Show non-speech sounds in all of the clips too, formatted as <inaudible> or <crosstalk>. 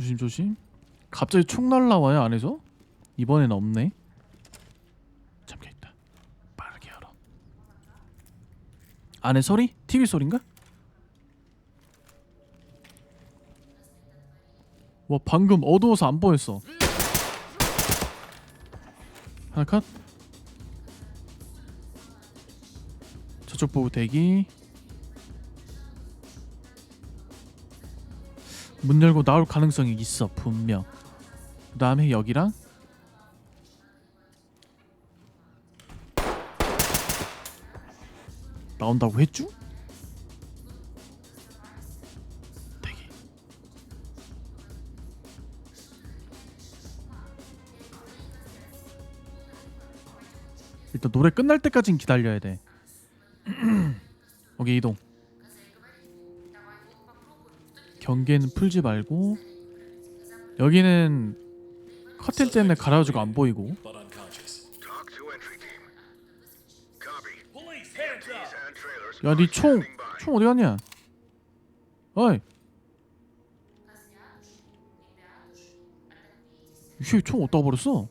조심 조심. 갑자기 총 날라와요 안에서? 이번엔 없네. 잠겨있다. 빠르게 열어. 안에 소리? TV 소린가? 와 방금 어두워서 안 보였어. 하나 컷. 저쪽 보고 대기. 문 열고 나올 가능성이 있어 분명. 그다음에 여기랑 나온다고 했죠? 대기. 일단 노래 끝날 때까진 기다려야 돼. <clears throat> 오케이 이동. 경계는 풀지 말고 여기는 커튼 때문에 가라주가 안 보이고. 야 니 총총 총 어디 갔냐? 어이. 이총 어디다 버렸어?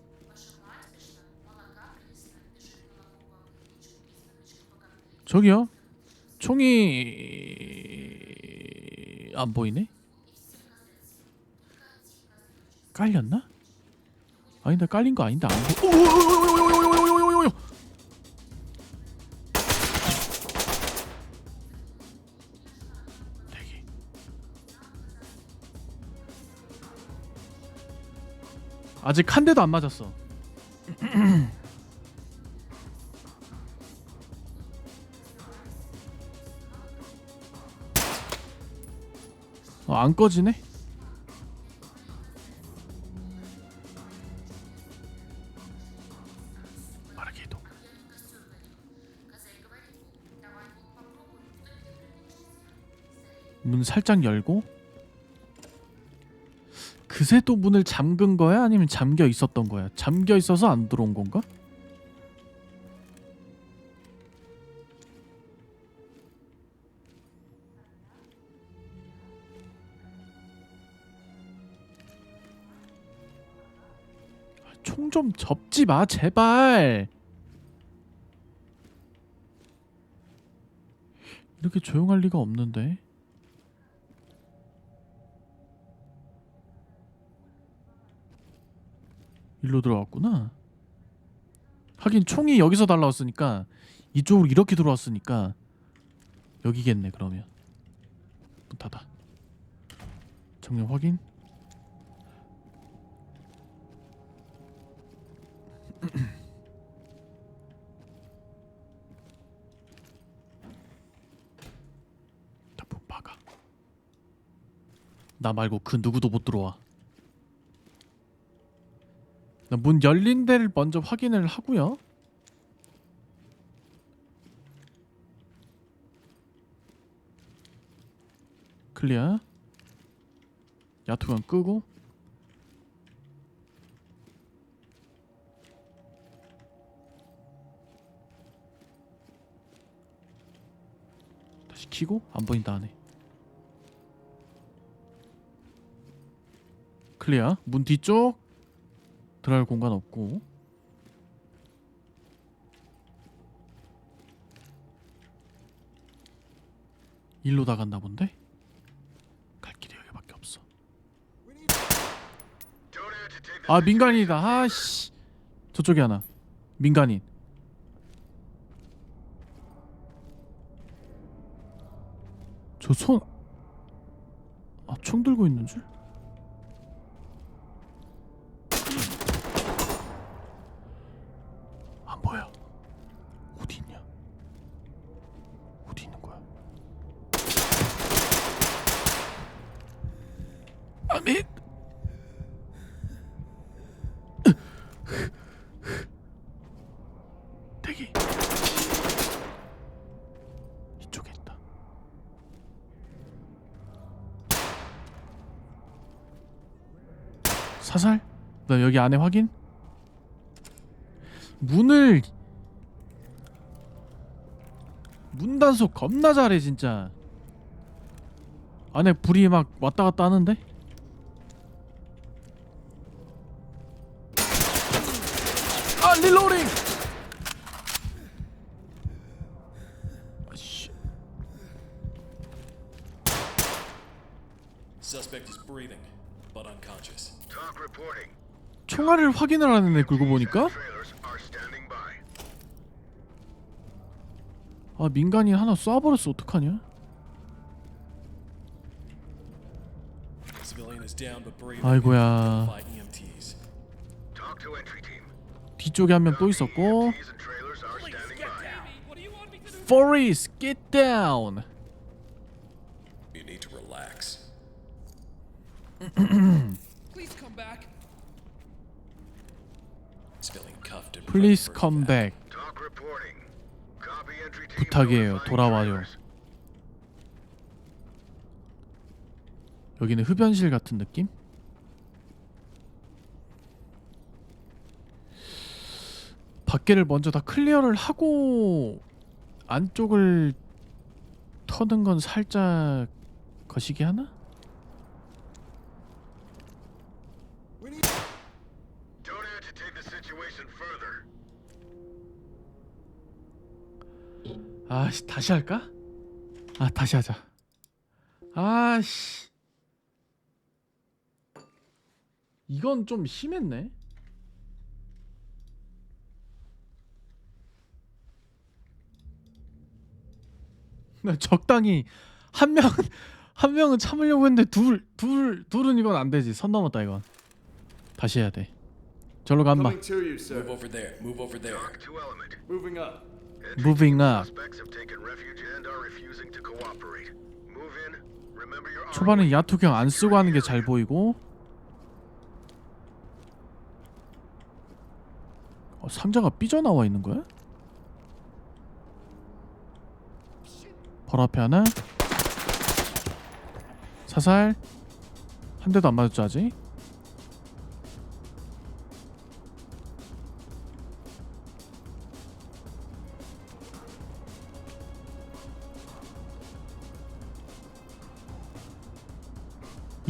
저기요? 총이 안 보이네? 깔렸나? 아니다 깔린 거 아닌데 안 보여. 되게 아직 한 대도 안 맞았어. <clears throat> 어, 안 꺼지네? 문 살짝 열고 그새 또 문을 잠근 거야? 아니면 잠겨 있었던 거야? 잠겨 있어서 안 들어온 건가? 접지 마 제발. 이렇게 조용할 리가 없는데. 일로 들어왔구나. 하긴 총이 여기서 날라왔으니까 이쪽으로 이렇게 들어왔으니까 여기겠네 그러면. 문 닫아. 정면 확인 나 말고 그 누구도 못 들어와. 나문 열린 데를 먼저 확인을 하고요. 클리어. 야투건 끄고. 다시 키고 안 보인다 하네 클리어. 문 뒤쪽 들어갈 공간 없고. 일로 나갔나 본데? 갈 길이 여기밖에 없어. 아 민간인이다. 아씨. 저쪽에 하나. 민간인. 저 손. 아 총 들고 있는 줄? 안 보여 어디 있냐 어디 있는 거야 아민 대기 이쪽에 있다 사살? 나 여기 안에 확인? 문을 문 단속 겁나 잘해 진짜 안에 불이 막 왔다 갔다 하는데? Suspect is breathing, but unconscious. Talk reporting. 총알을 확인을 하는 애 굴고 보니까. 아 민간인 하나 쏴버렸어 어떡하냐. 아이고야. 뒤쪽에 한 명 또 있었고. Forest get down You need to relax. Please come back. Civilian cuffed and Entry team. 부탁이에요 돌아와요. 여기는 흡연실 같은 느낌? 밖에를 먼저 다 클리어를 하고 안쪽을 터는 건 살짝 거시기 하나? 아씨 다시 할까? 아 다시 하자 아씨 이건 좀 심했네 나 적당히 한 명은 한 명은 참으려고 했는데 둘 둘 둘은 이건 안 되지 선 넘었다 이건 다시 해야 돼 절로 to you, sir. Move over there. Move over there. Talk to element. Moving up. Moving up. 초반에 야투경 안 쓰고 하는 게 잘 보이고 어, 상자가 삐져나와 있는 거야? 바로 앞에 하나 사살 한 대도 안 맞았죠 아직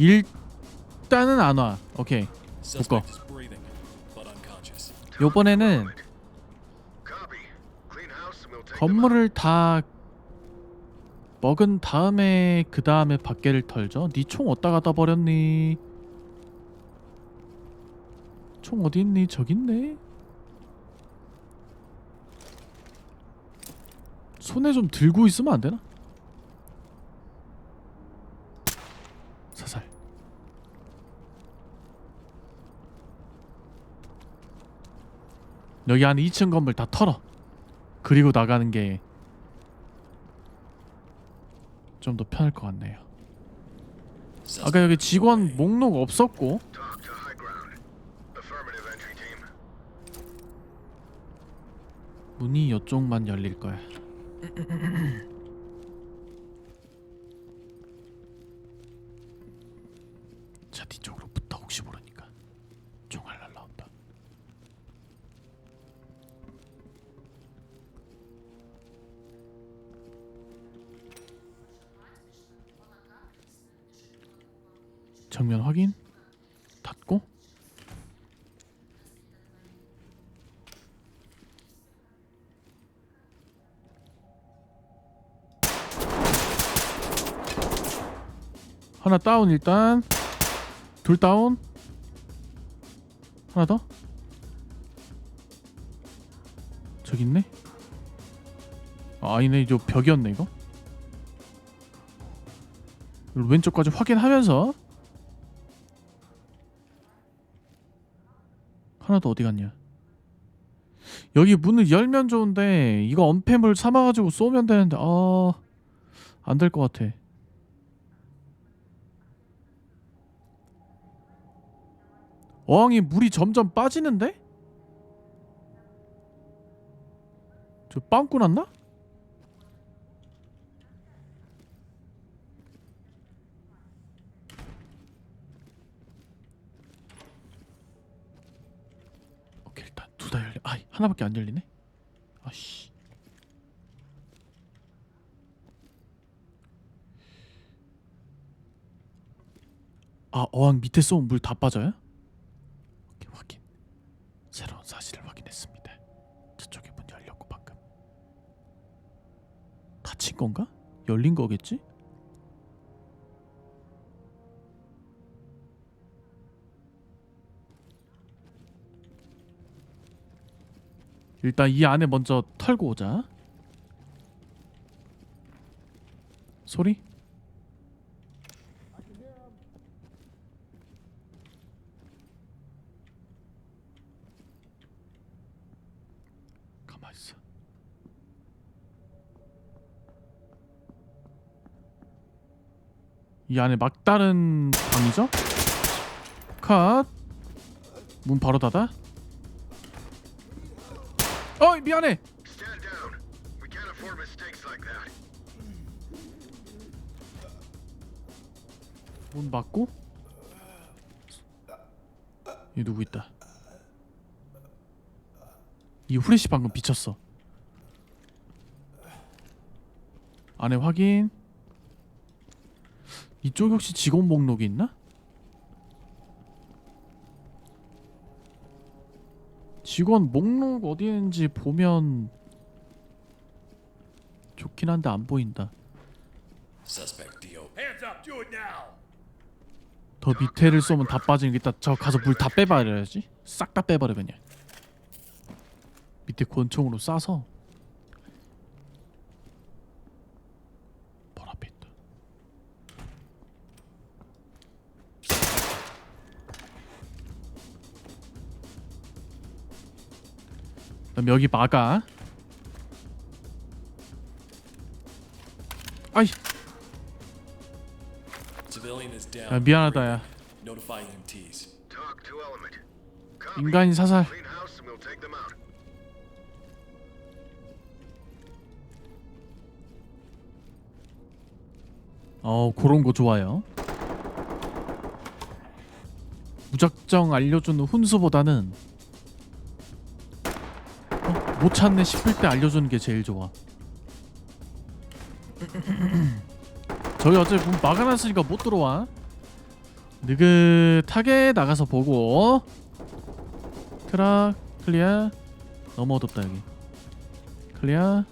일단은 안 와. 오케이. Unconscious. 요번에는. 건물을 다 먹은 다음에 그 다음에 밖에를 털죠. 니 총 어디다 갖다 버렸니? 총 어디 있니? 저기 있네. 손에 좀 들고 있으면 안 되나? 사살. 여기 안에 2층 건물 다 털어. 그리고 나가는 게 좀 더 편할 것 같네요. 아까 여기 직원 목록 없었고. 문이 이쪽만 열릴 거야. 하나 다운 일단. 둘 다운. 하나 더. 저기 있네. 아 아니네 저 벽이었네 이거. 왼쪽까지 확인하면서. 하나 더 어디 갔냐? 여기 문을 열면 좋은데 이거 언패물 삼아가지고 쏘면 되는데 아 안 될 것 같아 어항이 물이 점점 빠지는데? 저 빵꾸 났나? 오케이 일단 둘 다 열려 아 하나밖에 안 열리네 아씨 아 어항 밑에 쏘면 물 다 빠져요? 사실을 확인했습니다. 저쪽에 문 열렸고 방금 닫힌 건가? 열린 거겠지? 일단 이 안에 먼저 털고 오자. 소리? 이 안에 막다른 방이죠? 컷. 문 바로 닫아. 어 미안해. 문 막고. 이 누구 있다. 이 후레쉬 방금 비쳤어. 안에 확인. 이쪽 혹시 직원 목록이 있나? 직원 목록 어디 있는지 보면 좋긴 한데 안 보인다. 더 밑에를 쏘면 다 빠지니까 저 가서 물 다 빼버려야지. 싹 다 빼버려 그냥. 밑에 권총으로 쏴서 그럼 여기 막아. 아이. 야, 미안하다 야. 인간이 사살. 어 그런 거 좋아요. 무작정 알려주는 훈수보다는 어, 못 찾네 싶을 때 알려주는 게 제일 좋아. 저희 어차피 문 막아놨으니까 못 들어와. 느긋하게 나가서 보고 트럭 클리어 너무 어둡다 여기 클리어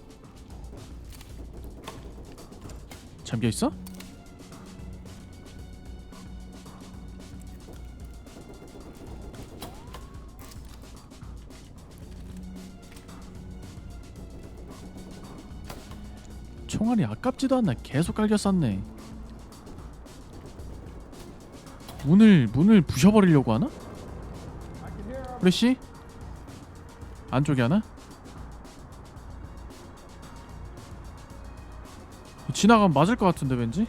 잠겨 있어? 총알이 아깝지도 않나 계속 깔겨 쌌네 문을 문을 부셔버리려고 하나? 프레쉬? 안쪽에 하나? 지나가면 맞을 것 같은데 왠지?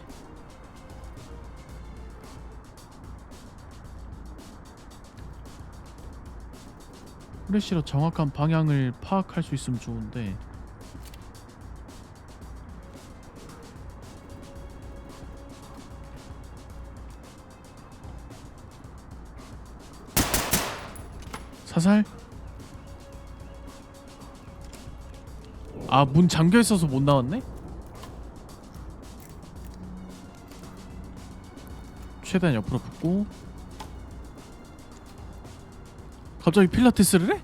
프레쉬로 정확한 방향을 파악할 수 있으면 좋은데 사살? 아 문 잠겨 있어서 못 나왔네? 최대한 옆으로 붙고 갑자기 필라테스를 해?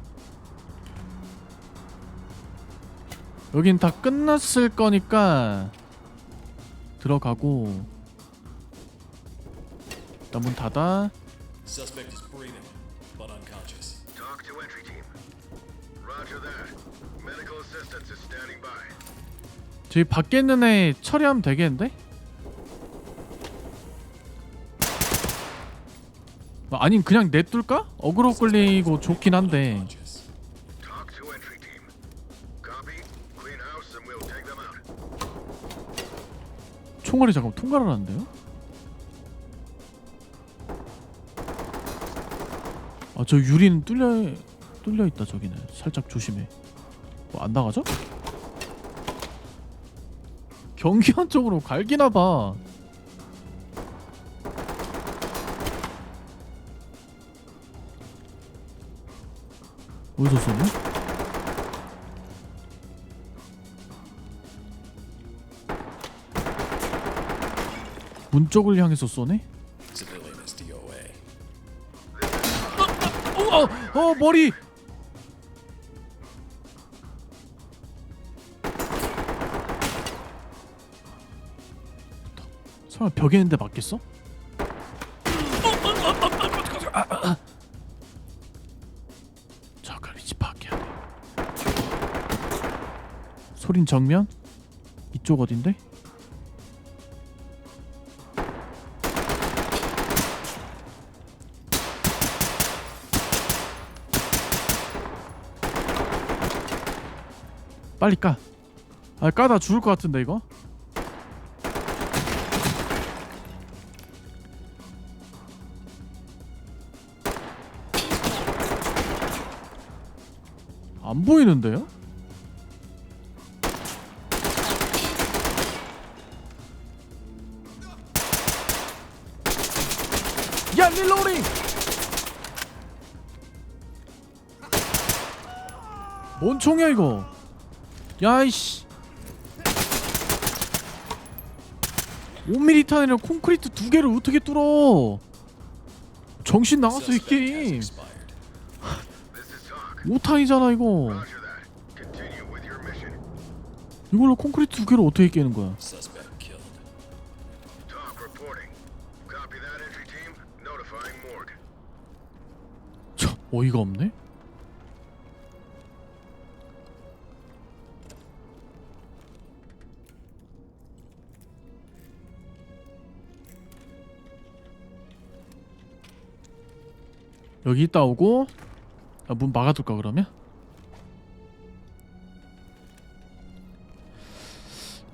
여긴 다 끝났을 거니까 들어가고 일단 문 닫아 Talk to entry team. Roger that. Medical assistance is standing by. 저기 밖에 있는 애 처리하면 되겠는데? 아, 아님 그냥 냅둘까? 어그로 끌리고 좋긴 한데. Talk to entry team. Copy. Clean house and we'll take them out. 총알이 잠깐 통과를 하는데요? 아저 유리는 뚫려 뚫려 있다 저기는 살짝 조심해 뭐 안 나가죠? 경기한 쪽으로 갈기나 봐 어디서 쏘냐? 문 쪽을 향해서 쏘네? 어, 어, 어 머리. 설마 벽에 있는데 맞겠어? 저걸 위치 파악해야 돼. 우린 정면? 이쪽 어딘데? 빨리 까. 아 까다 죽을 것 같은데 이거. 안 보이는데요? 야 릴로링! 뭔 총이야 이거? 야이씨 5mm 탄이랑 콘크리트 두 개를 어떻게 뚫어? 정신 나갔어 이 게임. expired. This is talk. 5탄이잖아 이거. 이걸로 콘크리트 두 개를 어떻게 깨는 거야? Suspect killed. Talk reporting. Copy that entry team. Notifying morgue. 참 어이가 없네. 여기 있다 오고 아, 문 막아둘까 그러면?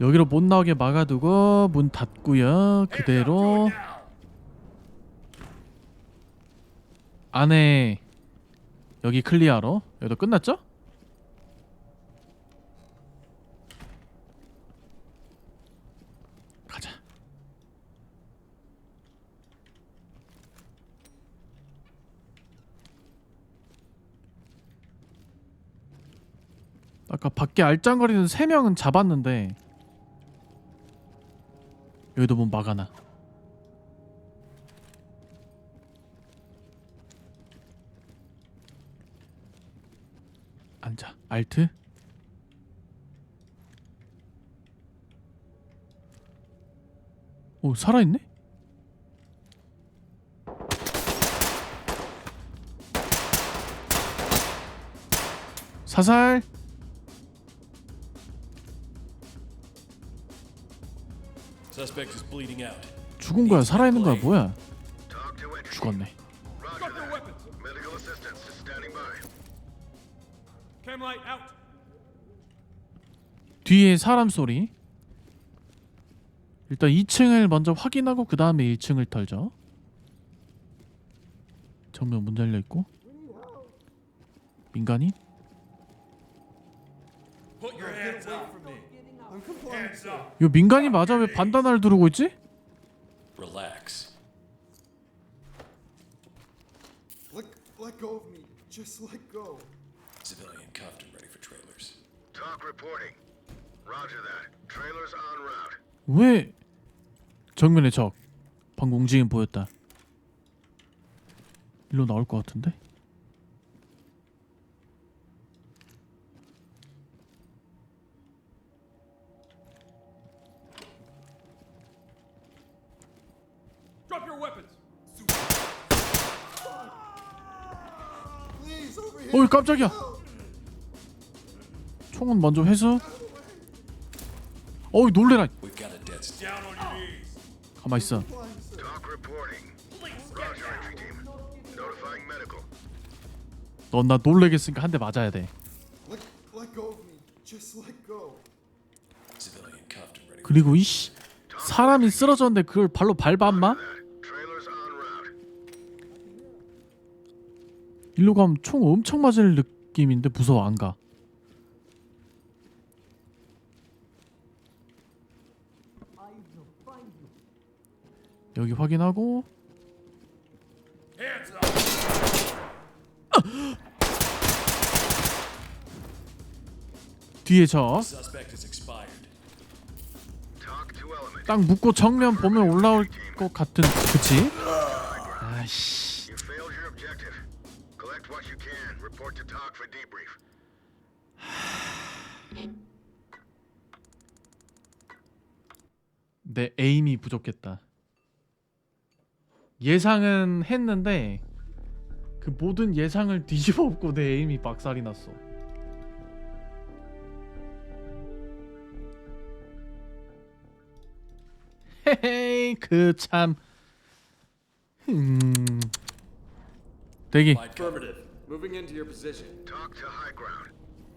여기로 못 나오게 막아두고 문 닫고요 그대로 안에 여기 클리어로 여기도 끝났죠? 가자 아까 밖에 알짱거리는 세 명은 잡았는데 여기도 문 막아놔. 앉아. 알트 오 살아있네? 사살 Suspect is bleeding out. 죽은 거야 살아있는 거야 뭐야. 죽었네 Roger that. Medical assistance is standing by. Camlight out. 뒤에 사람 소리 일단 2층을 먼저 확인하고 그 다음에 1층을 털죠 정면 문 열려 있고 민간인? Put your hands up. 이거 민간인 맞아 왜 반단화를 두르고 있지? Relax. Let, let go of me. Just let go. Civilian cuffed and ready for trailers. Talk reporting. Roger that. Trailers en route. 왜 정면에 적 방금 움직임 보였다 일로 나올 것 같은데? Drop your weapons. Please, over here. 어이 깜짝이야 총은 먼저 회수 어이 놀래라. 가만있어. 넌 나 놀래겠으니까 한 대 맞아야 돼. 그리고 이씨 사람이 쓰러졌는데 그걸 발로 밟아 엄마? That. Trailers en route. 일로 가면 총 엄청 맞을 느낌인데 무서워 안 가. 여기 확인하고 up. 뒤에 저딱 Suspect is expired. Talk to element. 묶고 정면 보면 올라올 것 같은 그치? 에임이 부족했다. 예상은 했는데 그 모든 예상을 뒤집어 엎고 내 에임이 박살이 났어. 헤헤이 그 참. 음. 대기. Moving into your position. Talk to high ground.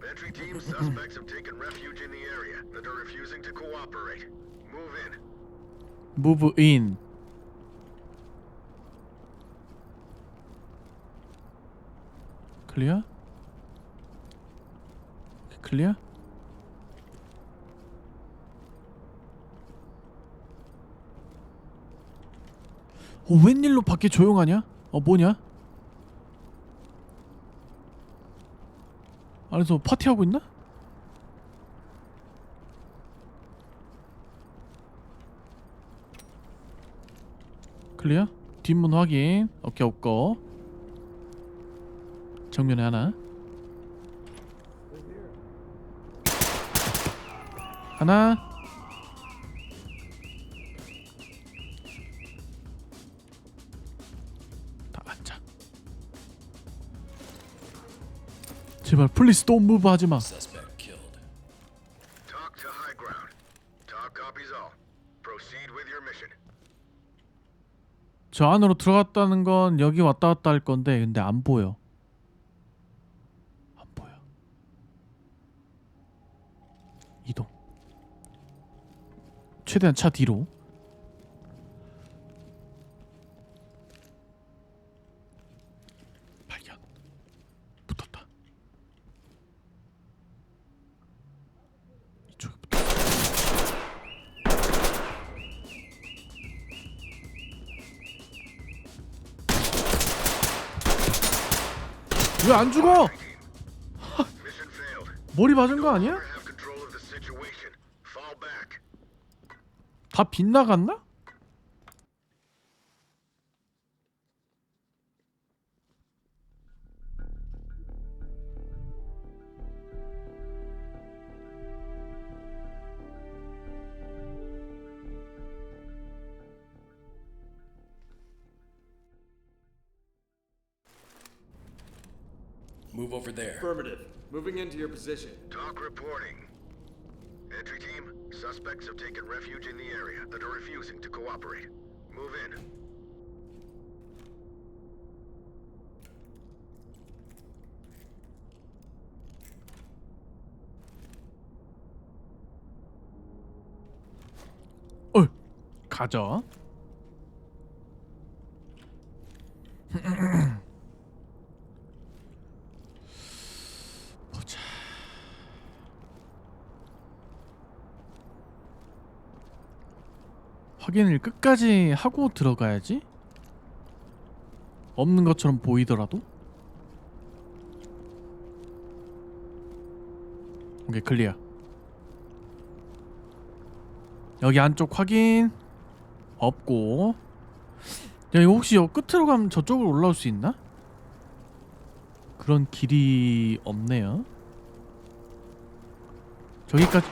Entry team suspects have taken refuge in the area and are refusing to cooperate. Move in. 무브 인 클리어? 클리어? 어 웬일로 밖에 조용하냐? 어 뭐냐? 안에서 파티하고 있나? 클리어? 뒷문 확인. 오케이 없고. 정면에 하나. 하나. 다 앉아. 제발 플리스 또 무브 하지마 저 안으로 들어갔다는 건 여기 왔다 갔다 할 건데 근데 안 보여. 안 보여. 이동. 최대한 차 뒤로. 발견. 붙었다. 이쪽에 붙었다. 왜 안 죽어? 머리 맞은 거 아니야? 다 빗나갔나? there. Affirmative. Moving into your position. Talk reporting. Entry team, suspects have taken refuge in the area that are refusing to cooperate. Move in. 가자. 확인을 끝까지 하고 들어가야지. 없는 것처럼 보이더라도. 오케이 클리어. 여기 안쪽 확인 없고 야 이거 혹시 여 끝으로 가면 저쪽으로 올라올 수 있나? 그런 길이 없네요 저기까지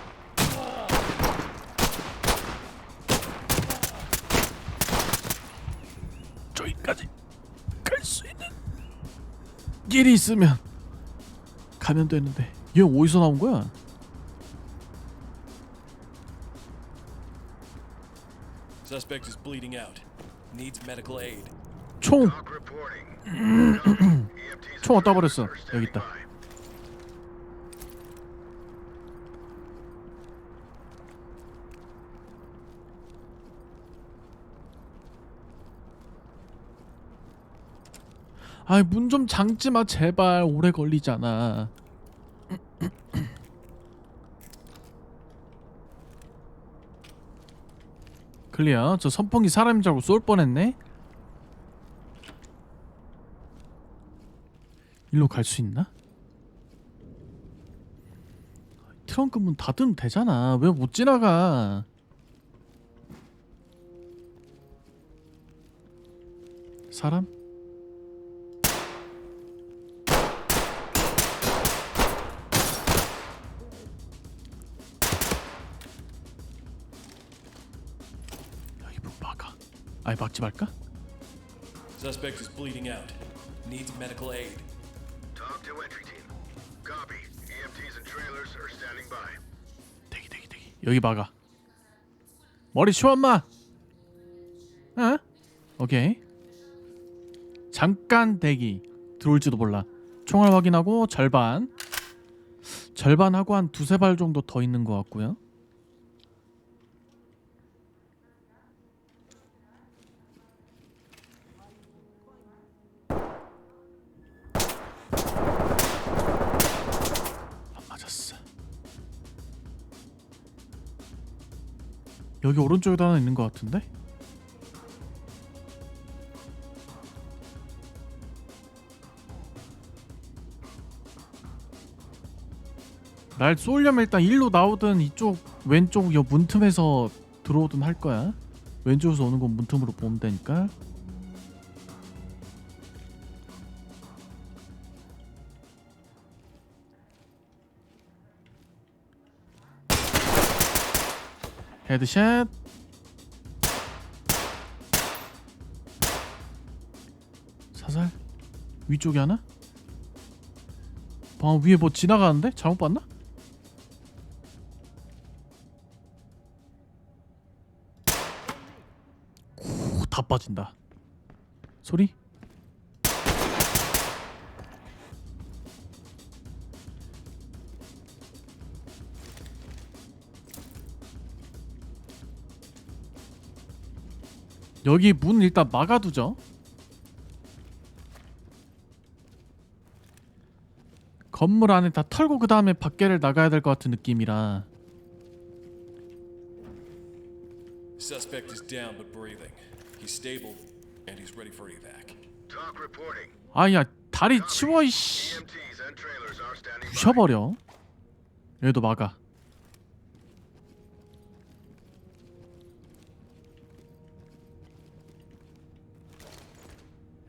길이 있으면 가면 되는데 얘 어디서 나온 거야? Suspect is bleeding out. Needs medical aid. 총. EMTs 총 and 버렸어? 여기 있다. 아이 문 좀 잠지 마 제발 오래 걸리잖아. 클리어. 저 선풍기 사람인 줄 알고 쏠 뻔했네. 일로 갈 수 있나? 트렁크 문 닫으면 되잖아. 왜 못 지나가? 사람? 아. 아니 막지 말까? Suspect is bleeding out. Needs medical aid. Talk to entry team. Copy. EMTs and trailers are standing by. 대기 대기 대기. 여기 막아. 머리 치워 엄마. 어? 오케이. 잠깐 대기. 들어올지도 몰라. 총알 확인하고 절반. 절반하고 한 두세 발 정도 더 있는 것 같고요. 여기 오른쪽에도 하나 있는 것 같은데? 날 쏠려면 일단 일로 나오든 이쪽 왼쪽 여 문틈에서 들어오든 할 거야. 왼쪽에서 오는 건 문틈으로 보면 되니까. 헤드샷. 사살. 위쪽에 하나? 방 위에 뭐 지나가는데? 잘못 봤나? 오, 다 빠진다. 소리? 여기 문 일단 막아두죠. 건물 안에 다 털고 그 다음에 밖에를 나가야 될 것 같은 느낌이라 Suspect is down but breathing. He's stable and he's ready for evac. Talk reporting. 아야 다리 치워 이씨. 부셔버려 얘도 막아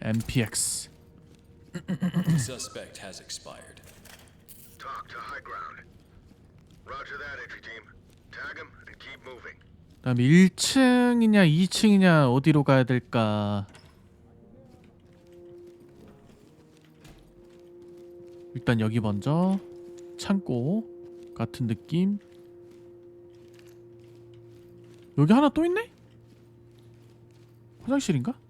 MPX Suspect has expired. Talk to high ground. Roger that, entry team. Tag him and keep moving. 그다음에 1층이냐 2층이냐 어디로 가야 될까 일단 여기 먼저 창고 같은 느낌 여기 하나 또 있네? 화장실인가?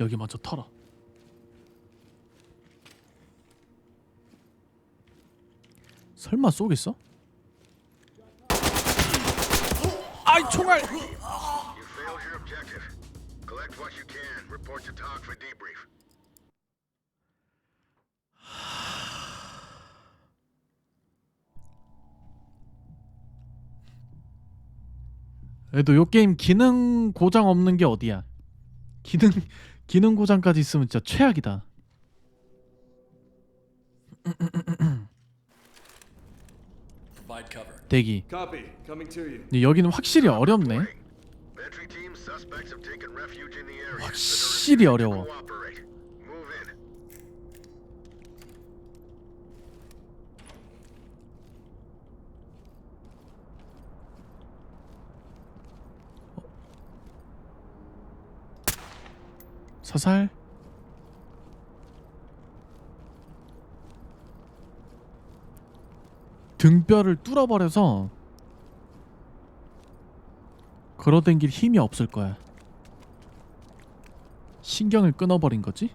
여기 먼저 털어 설마 쏘겠어? 아이 총알! 그래도 요 게임 기능 고장 없는 게 어디야? 기능 기능 고장까지 있으면 진짜 최악이다. 대기. 근데 여기는 확실히 어렵네. 확실히 어려워. 사살. 등뼈를 뚫어버려서 걸어댕길 힘이 없을 거야. 신경을 끊어버린 거지?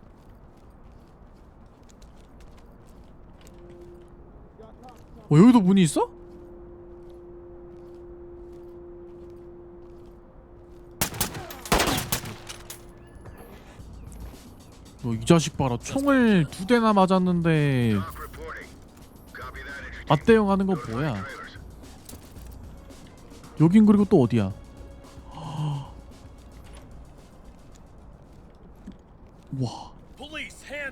어 여기도 문이 있어? 이 자식 봐라 총을 두 대나 맞았는데 TOC reporting. Copy that, entry team. 맞대응 하는 거 뭐야. 여긴 그리고 또 어디야